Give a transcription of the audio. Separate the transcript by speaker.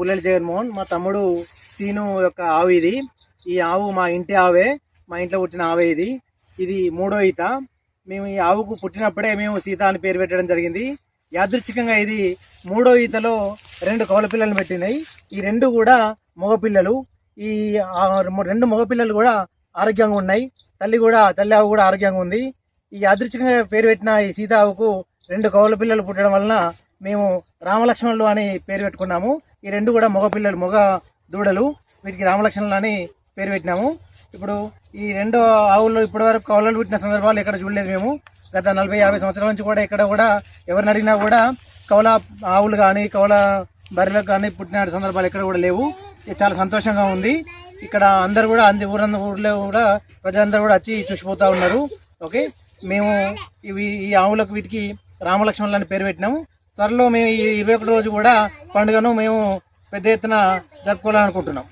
Speaker 1: కొల్లెలి జగన్మోహన్ మా తమ్ముడు సీను యొక్క ఆవు ఇది. ఈ ఆవు మా ఇంటి ఆవే మా ఇంట్లో పుట్టిన ఆవే ఇది. ఇది మూడో ఈత. మేము ఈ ఆవుకు పుట్టినప్పుడే మేము సీత అని పేరు పెట్టడం జరిగింది. యాదృచ్ఛికంగా ఇది మూడో ఈతలో రెండు కౌల పిల్లలు పెట్టినాయి. ఈ రెండు కూడా మగపిల్లలు ఈ రెండు మగపిల్లలు కూడా ఆరోగ్యంగా ఉన్నాయి. తల్లి కూడా తల్లి ఆవు కూడా ఆరోగ్యంగా ఉంది. ఈ యాదృచ్ఛికంగా పేరు పెట్టిన ఈ సీత ఆవుకు రెండు కౌల పిల్లలు పుట్టడం వలన మేము రామలక్ష్మణులు అని పేరు పెట్టుకున్నాము. ఈ రెండు కూడా మగ పిల్లలు మగ దూడలు. వీటికి రామలక్ష్మణులు అని పేరు పెట్టినాము. ఇప్పుడు ఈ రెండు ఆవులు ఇప్పటివరకు కౌలలు పుట్టిన సందర్భాలు ఎక్కడ చూడలేదు మేము. గత నలభై యాభై సంవత్సరాల నుంచి కూడా ఇక్కడ కూడా ఎవరిని అడిగినా కూడా కౌల ఆవులు కానీ కౌల బర్రెలకు కానీ పుట్టిన సందర్భాలు ఎక్కడ కూడా లేవు. ఇది చాలా సంతోషంగా ఉంది. ఇక్కడ అందరు కూడా అంది ఊరంద ఊర్లో కూడా ప్రజలందరూ కూడా వచ్చి చూసిపోతూ ఉన్నారు. ఓకే? మేము ఇవి ఈ ఆవులకు వీటికి రామలక్ష్మణులు అని పేరు పెట్టినాము. త్వరలో మేము ఈ ఇరవై ఒకటి రోజు కూడా పండుగను మేము పెద్ద ఎత్తున జరుపుకోవాలనుకుంటున్నాం.